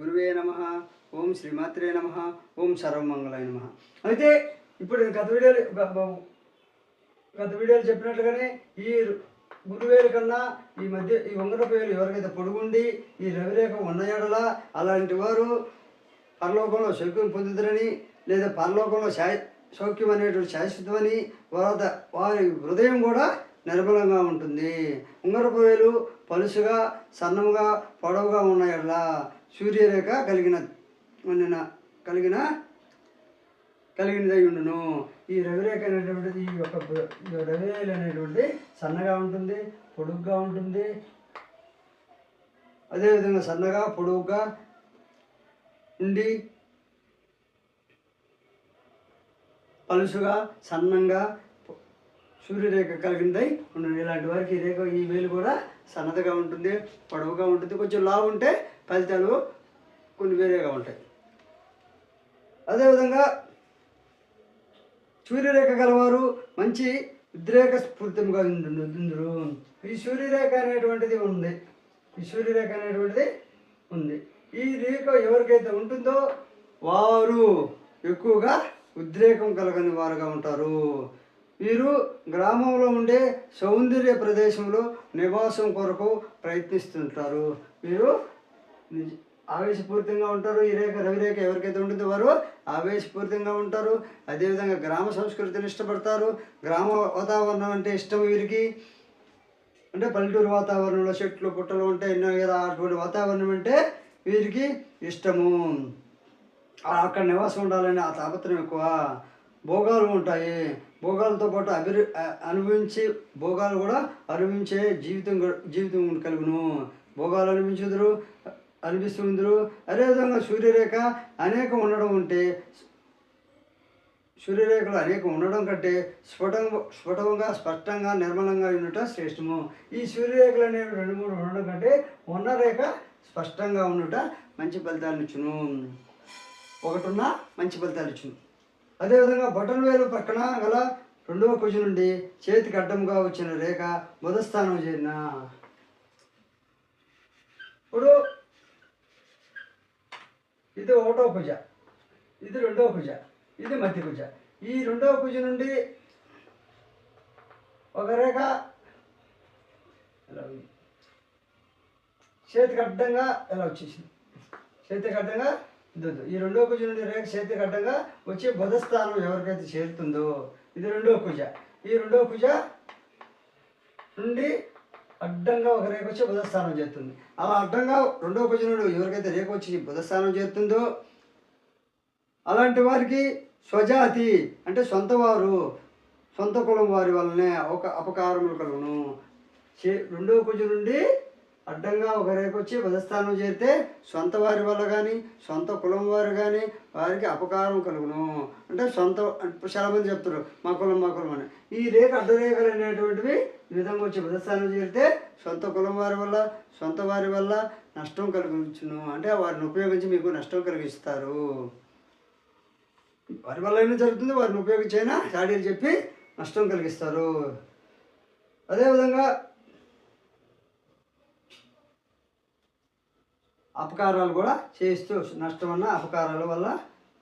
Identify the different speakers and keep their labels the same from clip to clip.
Speaker 1: గురువే నమ. ఓం శ్రీమాత్రే నమ. ఓం సర్వమంగళాయ నమ. అయితే ఇప్పుడు గత వీడియోలు గత వీడియోలు చెప్పినట్లుగానే ఈ గురువేలు కన్నా ఈ మధ్య ఈ ఉంగరపు వేలు ఎవరికైతే పొడుగుండి ఈ రవిరేఖ ఉన్న అలాంటి వారు పరలోకంలో సౌఖ్యం పొందుతారని లేదా పరలోకంలో శా సౌఖ్యం అనేటువంటి శాశ్వతమని వారి వారి హృదయం కూడా నిర్మలంగా ఉంటుంది. ఉంగరపు వేలు పలుసుగా సన్నముగా పొడవుగా ఉన్న సూర్యరేఖ కలిగిన ఉన్న కలిగిన కలిగినదై ఉండును ఈ రవిరేఖ అనేటువంటిది ఈ యొక్క బ- అనేటువంటిది సన్నగా ఉంటుంది పొడుగ్గా ఉంటుంది. అదేవిధంగా సన్నగా పొడవుగా ఉండి పలుసుగా సన్నంగా సూర్యరేఖ కలిగిందై ఉంటుంది ఇలాంటి వారికి ఈ రేఖ ఈ వేలు కూడా సన్నదిగా ఉంటుంది పొడవుగా ఉంటుంది. కొంచెం లావు ఉంటే ఫలితాలు కొన్ని వేరేగా ఉంటాయి. అదేవిధంగా సూర్యరేఖ గలవారు మంచి ఉద్రేక స్ఫూర్తిగా ఉందురు ఈ సూర్యరేఖ అనేటువంటిది ఉంది. ఈ సూర్యరేఖ అనేటువంటిది ఉంది. ఈ రేఖ ఎవరికైతే ఉంటుందో వారు ఎక్కువగా ఉద్రేకం కలగని వారుగా ఉంటారు. వీరు గ్రామంలో ఉండే సౌందర్య ప్రదేశంలో నివాసం కొరకు ప్రయత్నిస్తుంటారు. వీరు ఆవేశపూరితంగా ఉంటారు. ఈ రేఖ రవిరేఖ ఎవరికైతే ఉంటుందో వారు ఆవేశపూరితంగా ఉంటారు. అదేవిధంగా గ్రామ సంస్కృతిని ఇష్టపడతారు. గ్రామ వాతావరణం అంటే ఇష్టం వీరికి. అంటే పల్లెటూరు వాతావరణంలో చెట్లు పుట్టలు ఉంటాయి ఎన్నో కదా అటువంటి వాతావరణం అంటే వీరికి ఇష్టము. అక్కడ నివాసం ఉండాలని ఆ తాపత్రం ఎక్కువ. భోగాలు ఉంటాయి. భోగాలతో పాటు అభిరు అనుభవించి భోగాలు కూడా అనుభవించే జీవితం జీవితం కలుగును. భోగాలు అనిపించుదురు అనిపిస్తుందరు. అదేవిధంగా సూర్యరేఖ అనేకం ఉండడం ఉంటే సూర్యరేఖలు అనేకం ఉండడం కంటే స్ఫుటం స్ఫుటంగా స్పష్టంగా నిర్మలంగా ఉండుట శ్రేష్టము. ఈ సూర్యరేఖలు అనేవి రెండు మూడు ఉండడం కంటే ఉన్న రేఖ స్పష్టంగా ఉండుట మంచి ఫలితాలు ఇచ్చును ఒకటిన్న మంచి ఫలితాలు ఇచ్చును అదేవిధంగా బటన్ వేలు పక్కన గల రెండవ కుజు నుండి చేతికి అడ్డంగా వచ్చిన రేఖ బుధస్థానం చేరిన. ఇప్పుడు ఇది ఒకటో భుజ ఇది రెండవ భుజ ఇది మధ్య భుజ ఈ రెండవ భుజ నుండి ఒక రేఖ ఇలా ఉంది. చేతికి అడ్డంగా ఇలా వచ్చేసింది. చేతికి అడ్డంగా ఇద్దరు ఈ రెండో కుజ నుండి రేఖ చేతికి అడ్డంగా వచ్చి బుధస్థానం ఎవరికైతే చేరుతుందో ఇది రెండో కుజ ఈ రెండో కుజ నుండి అడ్డంగా ఒక రేఖ వచ్చి బుధస్థానం చేస్తుంది. అలా అడ్డంగా రెండో భజనుడు నుండి ఎవరికైతే రేఖ వచ్చి బుధస్థానం చేస్తుందో అలాంటి వారికి స్వజాతి అంటే సొంత వారు సొంత కులం వారి వల్లనే ఒక అపకారములు కలుగును. చే- రెండో కుజ నుండి అడ్డంగా ఒక రేఖ వచ్చి బుధస్థానం చేరితే సొంత వారి వల్ల కానీ సొంత కులం వారు కానీ వారికి అపకారం కలుగును. అంటే సొంత చాలామంది చెప్తారు మా కులం మా కులం అని. ఈ రేఖ అడ్డరేఖలు అనేటువంటివి ఈ విధంగా వచ్చి పదస్థానం చేరితే సొంత కులం వారి వల్ల సొంత వారి వల్ల నష్టం కలిగించును. అంటే వారిని ఉపయోగించి మీకు నష్టం కలిగిస్తారు. వారి వల్ల ఏమైనా జరుగుతుంది? వారిని ఉపయోగించైనా చాడీలు చెప్పి నష్టం కలిగిస్తారు. అదేవిధంగా అపకారాలు కూడా చేస్తూ అన్న అపకారాల వల్ల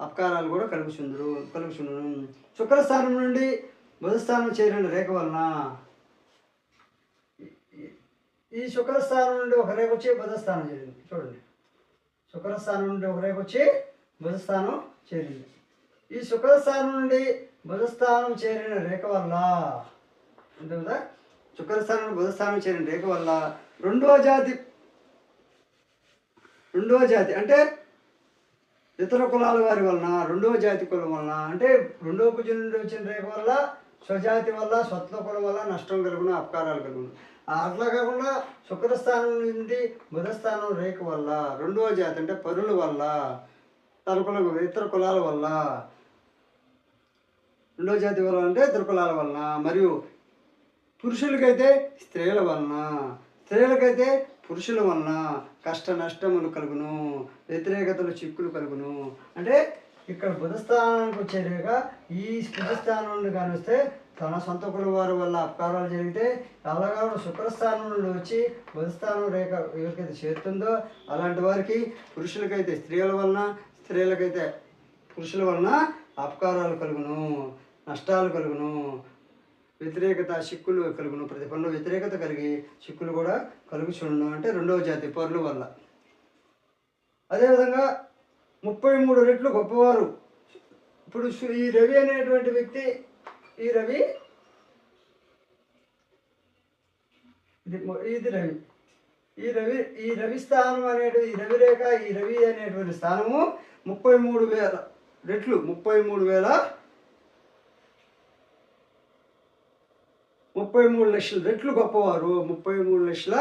Speaker 1: అపకారాలు కూడా కలుగుచుందరు కలుగుచుండను. శుక్రస్థానం నుండి బుధస్థానం చేరిన రేఖ వలన ఈ శుక్రస్థానం నుండి ఒక రేఖ వచ్చి బుధస్థానం చేరింది. చూడండి. శుక్రస్థానం నుండి ఒక రేఖ వచ్చి బుధస్థానం చేరింది. ఈ శుక్రస్థానం నుండి బుధస్థానం చేరిన రేఖ వల్ల అంతే కదా? శుక్రస్థానం నుండి బుధస్థానం చేరిన రేఖ వల్ల రెండవ జాతి రెండవ జాతి అంటే ఇతర కులాల వారి వలన రెండవ జాతి కులం వలన అంటే రెండవ కుజు నుండి వచ్చిన రేఖ వల్ల స్వజాతి వల్ల స్వత్వ కులం వల్ల నష్టం కలుగును అపకారాలు కలుగును. అట్లా కాకుండా శుక్రస్థానం నుండి బుధస్థానం రేఖ వల్ల రెండవ జాతి అంటే పరుల వల్ల తలుపుల ఇతర కులాల వల్ల రెండవ జాతి వల్ల అంటే ఇతర కులాల వలన మరియు పురుషులకైతే స్త్రీల వలన స్త్రీలకైతే పురుషుల వలన కష్ట నష్టములు కలుగును వ్యతిరేకతలు చిక్కులు కలుగును. అంటే ఇక్కడ బుధస్థానానికి వచ్చే రేఖ ఈ బుధస్థానం నుండి కానీ వస్తే తన సొంత కుల వారి వల్ల అపకారాలు జరిగితే అలాగా శుక్రస్థానం నుండి వచ్చి బుధస్థానం రేఖ ఎవరికైతే చేరుతుందో అలాంటి వారికి పురుషులకైతే స్త్రీల వలన స్త్రీలకైతే పురుషుల వలన అపకారాలు కలుగును నష్టాలు కలుగును వ్యతిరేకత చిక్కులు కలుగును ప్రతి పనిలో వ్యతిరేకత కలిగి చిక్కులు కూడా కలుగుచుండడం అంటే రెండవ జాతి పరుల వల్ల. అదేవిధంగా ముప్పై మూడు రెట్లు గొప్పవారు. ఇప్పుడు ఈ రవి అనేటువంటి వ్యక్తి ఈ రవి? ఇది ఇది రవి. ఈ రవి ఈ రవి స్థానం అనేటు ఈ రవి రేఖ ఈ రవి అనేటువంటి స్థానము ముప్పై మూడు వేల రెట్లు ముప్పై మూడు వేల ముప్పై మూడు లక్షల రెట్లు గొప్పవారు ముప్పై మూడు లక్షల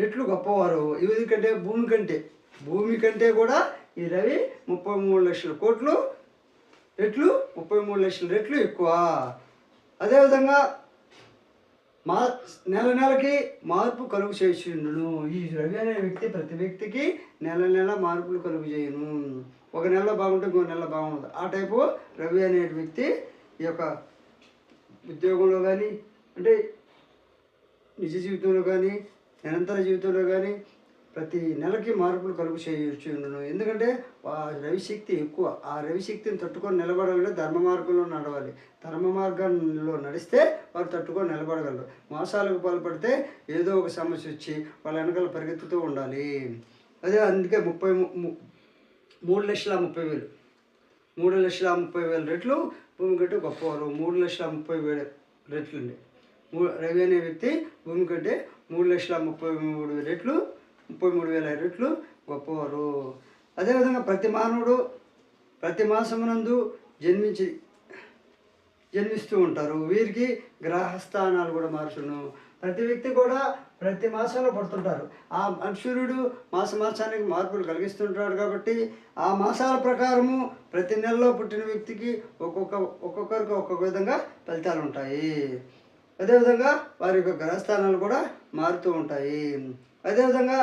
Speaker 1: రెట్లు గొప్పవారు. ఇది కంటే భూమి కంటే భూమి కంటే కూడా ఈ రవి ముప్పై మూడు లక్షల కోట్లు రెట్లు ముప్పై మూడు లక్షల రెట్లు ఎక్కువ. అదేవిధంగా మా నెల నెలకి మార్పు కలుగు చేసిండును. ఈ రవి అనే వ్యక్తి ప్రతి వ్యక్తికి నెల నెల మార్పులు కలుగు చేయను. ఒక నెల బాగుంటే ఇంకో నెల బాగుండదు. ఆ టైపు రవి అనే వ్యక్తి ఈ యొక్క ఉద్యోగంలో కానీ అంటే నిజ జీవితంలో కానీ నిరంతర జీవితంలో కానీ ప్రతి నెలకి మార్పులు కలుగు చేయొచ్చు ఎందుకంటే ఆ రవిశక్తి ఎక్కువ. ఆ రవిశక్తిని తట్టుకొని నిలబడాలంటే ధర్మ మార్గంలో నడవాలి. ధర్మ మార్గంలో నడిస్తే వారు తట్టుకొని నిలబడగలరు. మోసాలకు పాల్పడితే ఏదో ఒక సమస్య వచ్చి వాళ్ళ వెనకాల పరిగెత్తుతూ ఉండాలి. అదే అందుకే ముప్పై మూడు లక్షల ముప్పై వేలు. మూడు లక్షల ముప్పై వేల రెట్లు భూమి కంటే గొప్పవారు. మూడు లక్షల ముప్పై వేల రెట్లు అండి మూ రవి అనే వ్యక్తి భూమి కంటే మూడు లక్షల ముప్పై మూడు రెట్లు ముప్పై మూడు వేల రెట్లు గొప్పవారు. అదేవిధంగా ప్రతి మానవుడు ప్రతి మాసమునందు జన్మించి జన్మిస్తూ ఉంటారు. వీరికి గ్రహస్థానాలు కూడా మార్చును. ప్రతి వ్యక్తి కూడా ప్రతి మాసంలో పడుతుంటారు. ఆ సూర్యుడు మాస మాసానికి మార్పులు కలిగిస్తుంటాడు కాబట్టి ఆ మాసాల ప్రకారము ప్రతి నెలలో పుట్టిన వ్యక్తికి ఒక్కొక్క ఒక్కొక్కరికి ఒక్కొక్క విధంగా ఫలితాలు ఉంటాయి. అదేవిధంగా వారి యొక్క గ్రహస్థానాలు కూడా మారుతూ ఉంటాయి. అదేవిధంగా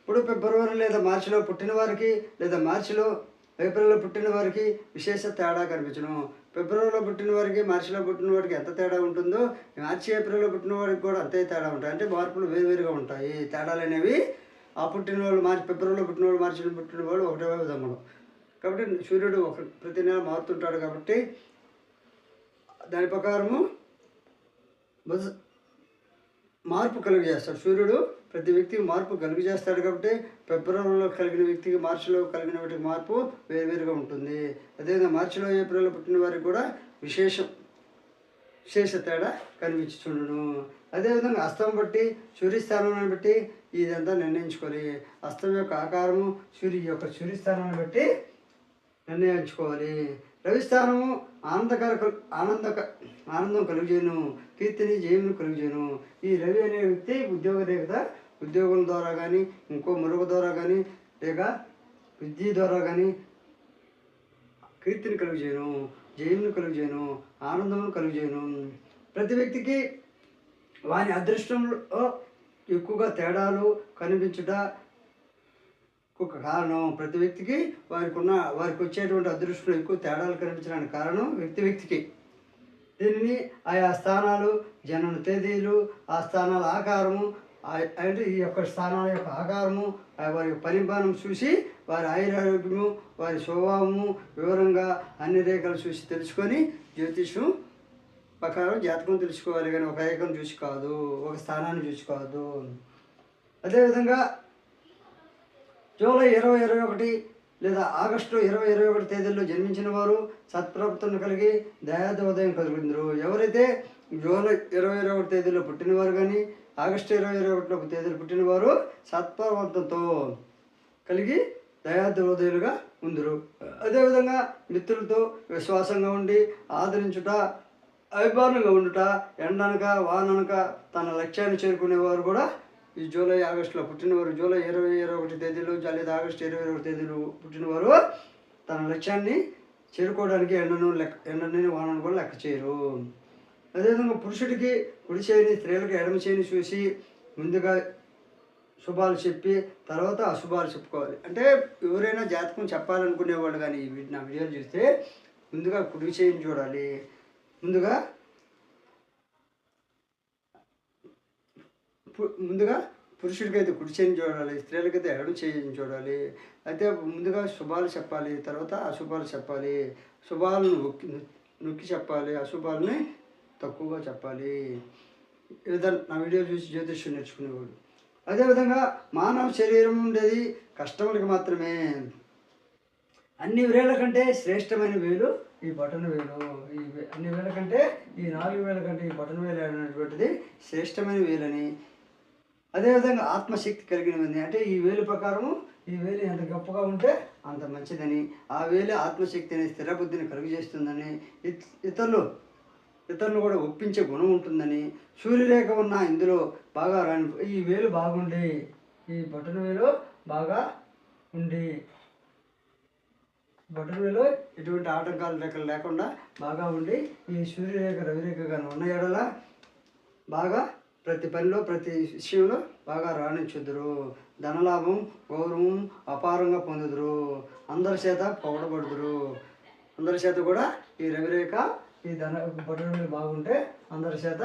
Speaker 1: ఇప్పుడు ఫిబ్రవరి లేదా మార్చిలో పుట్టిన వారికి లేదా మార్చిలో ఏప్రిల్లో పుట్టిన వారికి విశేష తేడా కనిపించను. ఫిబ్రవరిలో పుట్టిన వారికి మార్చిలో పుట్టిన వారికి ఎంత తేడా ఉంటుందో మార్చి ఏప్రిల్లో పుట్టిన వారికి కూడా అంతే తేడా ఉంటాయి. అంటే మార్పులు వేరువేరుగా ఉంటాయి. తేడాలు అనేవి ఆ పుట్టిన వాళ్ళు మార్చి ఫిబ్రవరిలో పుట్టిన వాళ్ళు మార్చిలో పుట్టిన వాళ్ళు ఒకటే విధములు. కాబట్టి సూర్యుడు ఒక ప్రతి నెల మారుతుంటాడు కాబట్టి దాని ప్రకారము మార్పు కలుగజేస్తాడు. సూర్యుడు ప్రతి వ్యక్తికి మార్పు కలుగు చేస్తాడు కాబట్టి ఫిబ్రవరిలో కలిగిన వ్యక్తికి మార్చిలో కలిగిన వాటికి మార్పు వేరువేరుగా ఉంటుంది. అదేవిధంగా మార్చిలో ఏప్రిల్లో పుట్టిన వారికి కూడా విశేషం విశేష తేడా కనిపించుచుండును. అదేవిధంగా అస్తం బట్టి సూర్యస్థానాన్ని బట్టి ఇదంతా నిర్ణయించుకోవాలి. అస్తం యొక్క ఆకారము సూర్యు యొక్క సూర్యస్థానాన్ని బట్టి నిర్ణయించుకోవాలి. రవిస్థానము ఆనందకర ఆనందక ఆనందం కలుగుజేయను కీర్తిని జయమును కలుగుజేయను. ఈ రవి అనే వ్యక్తి ఉద్యోగ రేఖ ఉద్యోగం ద్వారా కానీ ఇంకో మరొక ద్వారా కానీ లేక విద్య ద్వారా కానీ కీర్తిని కలుగుజేయను జయమును కలుగుజేయను ఆనందమును కలుగుజేయను. ప్రతి వ్యక్తికి వాని అదృష్టంలో ఎక్కువగా తేడాలు కనిపించుట ఒక కారణం ప్రతి వ్యక్తికి వారికి ఉన్న వారికి వచ్చేటువంటి అదృష్టంలో ఎక్కువ తేడాలు కనిపించడానికి కారణం వ్యక్తి వ్యక్తికి. దీనిని ఆయా స్థానాలు జనన తేదీలు ఆ స్థానాల ఆకారము అంటే ఈ యొక్క స్థానాల యొక్క ఆకారము వారి యొక్క పరిమాణం చూసి వారి ఆయురారోగ్యము వారి స్వభావము వివరంగా అన్ని రేఖలు చూసి తెలుసుకొని జ్యోతిషం ప్రకారం జాతకం తెలుసుకోవాలి కానీ ఒక రేఖను చూసి కాదు ఒక స్థానాన్ని చూసి కాదు. అదేవిధంగా జూలై ఇరవై ఇరవై ఒకటి లేదా ఆగస్టు ఇరవై ఇరవై ఒకటి తేదీల్లో జన్మించిన వారు సత్ప్రభుత్వం కలిగి దయాదోదయం కలిగిందరు. ఎవరైతే జూలై ఇరవై ఇరవై ఒకటి తేదీలో పుట్టినవారు కానీ ఆగస్టు ఇరవై ఇరవై ఒకటిలో తేదీలు పుట్టినవారు సత్ప్రవర్తనతో కలిగి దయాదోదయులుగా ఉందరు. అదేవిధంగా మిత్రులతో విశ్వాసంగా ఉండి ఆదరించుట అభిమానంగా ఉండుట ఎండనక వాననక తన లక్ష్యాన్ని చేరుకునేవారు కూడా ఈ జూలై ఆగస్టులో పుట్టినవారు జూలై ఇరవై ఇరవై ఒకటి తేదీలు లేదా ఆగస్టు ఇరవై ఇరవై తేదీలు పుట్టినవారు తన లక్ష్యాన్ని చేరుకోవడానికి ఎండను లెక్క ఎండని వానను కూడా లెక్క చేయరు. అదేవిధంగా పురుషుడికి కుడి చేయని స్త్రీలకు ఎడమ చేయని చూసి ముందుగా శుభాలు చెప్పి తర్వాత అశుభాలు చెప్పుకోవాలి. అంటే ఎవరైనా జాతకం చెప్పాలనుకునేవాళ్ళు కానీ వీటిని నా వీడియోలు చూస్తే ముందుగా కుడి చేయని చూడాలి. ముందుగా ముందుగా పురుషుడికైతే కుడి చేయిని చూడాలి స్త్రీలకైతే ఎడం చేయని చూడాలి. అయితే ముందుగా శుభాలు చెప్పాలి తర్వాత అశుభాలు చెప్పాలి. శుభాలను నొక్కి నొక్కి చెప్పాలి అశుభాలని తక్కువగా చెప్పాలి. విధంగా నా వీడియో చూసి జ్యోతిష్యం నేర్చుకునేవాడు. అదేవిధంగా మానవ శరీరం ఉండేది కష్టములకి మాత్రమే. అన్ని వేల కంటే శ్రేష్టమైన వేలు ఈ బటన్ వేలు. ఈ అన్ని వేల కంటే ఈ నాలుగు వేల కంటే ఈ బటన్ వేలు అనేటువంటిది శ్రేష్టమైన వేలని అదేవిధంగా ఆత్మశక్తి కలిగినది అంటే ఈ వేలు ప్రకారము ఈ వేలు ఎంత గొప్పగా ఉంటే అంత మంచిదని ఆ వేలు ఆత్మశక్తిని స్థిర స్థిరబుద్ధిని కలుగజేస్తుందని ఇతరులు ఇతరులు కూడా ఒప్పించే గుణం ఉంటుందని సూర్యరేఖ ఉన్న ఇందులో బాగా రాని ఈ వేలు బాగుండి ఈ బటన్ వేలు బాగా ఉండి బటన్ వేలు ఎటువంటి ఆటంకాలు రేఖలు లేకుండా బాగా ఉండి ఈ సూర్యరేఖ రవిరేఖ కానీ ఉన్న ఎడల బాగా ప్రతి పనిలో ప్రతి విషయంలో బాగా రాణించుదురు. ధనలాభం గౌరవం అపారంగా పొందుదురు. అందరి చేత పొగడబడుదురు. అందరి చేత కూడా ఈ రవిరేఖ ఈ ధన బటన్ బాగుంటే అందరి చేత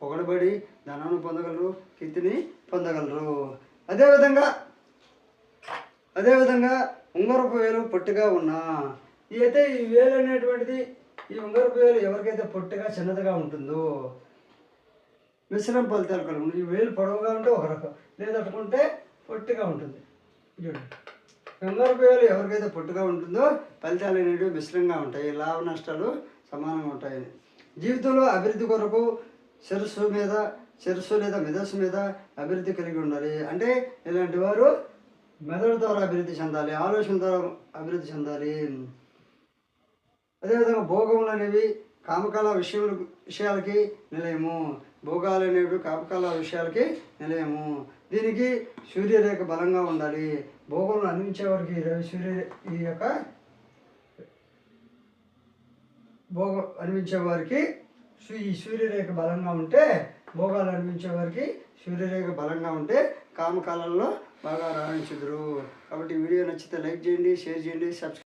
Speaker 1: పొగడబడి ధనాన్ని పొందగలరు కీర్తిని పొందగలరు. అదేవిధంగా అదేవిధంగా ఉంగరపు వేలు పొట్టిగా ఉన్నా. ఈ అయితే ఈ వేలు అనేటువంటిది ఈ ఉంగరపు వేలు ఎవరికైతే పొట్టిగా చిన్నదిగా ఉంటుందో మిశ్రమ ఫలితాలు కలుగు. ఈ వేలు పొడవుగా ఉంటే ఒక రకం లేదట్టుకుంటే పొట్టిగా ఉంటుంది. చూడండి. ఉంగరపు వేలు ఎవరికైతే పొట్టుగా ఉంటుందో ఫలితాలు అనేవి మిశ్రంగా ఉంటాయి. లాభ నష్టాలు సమానంగా ఉంటాయి జీవితంలో అభివృద్ధి కొరకు శిరస్సు మీద శిరస్సు లేదా మెదస్సు మీద అభివృద్ధి కలిగి ఉండాలి. అంటే ఇలాంటి వారు మెదడు ద్వారా అభివృద్ధి చెందాలి ఆలోచన ద్వారా అభివృద్ధి చెందాలి. అదేవిధంగా భోగములు అనేవి కామకాల విషయములు విషయాలకి నిలయము. భోగాలు అనేవి కామకాల విషయాలకి నిలయము. దీనికి సూర్యరేఖ బలంగా ఉండాలి. భోగంలో అందించే వారికి రవి సూర్య ఈ యొక్క భోగం అనిపించే వారికి సూ- ఈ సూర్యరేఖ బలంగా ఉంటే భోగాలు అనిపించే వారికి సూర్యరేఖ బలంగా ఉంటే కామకాలంలో బాగా రాణించుదురు. కాబట్టి వీడియో నచ్చితే లైక్ చేయండి షేర్ చేయండి సబ్స్క్రైబ్